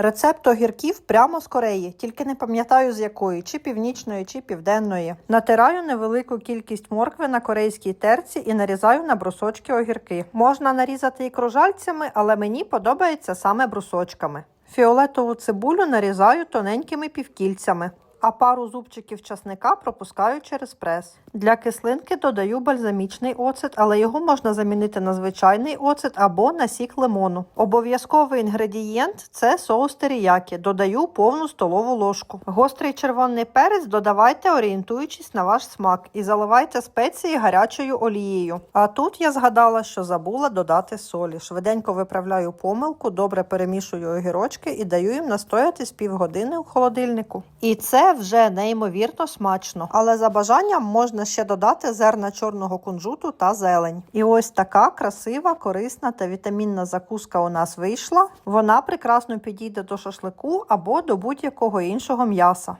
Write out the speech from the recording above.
Рецепт огірків прямо з Кореї, тільки не пам'ятаю з якої, чи північної, чи південної. Натираю невелику кількість моркви на корейській терці і нарізаю на брусочки огірки. Можна нарізати і кружальцями, але мені подобається саме брусочками. Фіолетову цибулю нарізаю тоненькими півкільцями, а пару зубчиків часника пропускаю через прес. Для кислинки додаю бальзамічний оцет, але його можна замінити на звичайний оцет або на сік лимону. Обов'язковий інгредієнт це соус теріякі. Додаю повну столову ложку. Гострий червоний перець додавайте, орієнтуючись на ваш смак, і заливайте спеції гарячою олією. А тут я згадала, що забула додати солі. Швиденько виправляю помилку, добре перемішую огірочки і даю їм настоятись півгодини у холодильнику. І це вже неймовірно смачно. Але за бажанням можна ще додати зерна чорного кунжуту та зелень. І ось така красива, корисна та вітамінна закуска у нас вийшла. Вона прекрасно підійде до шашлику або до будь-якого іншого м'яса.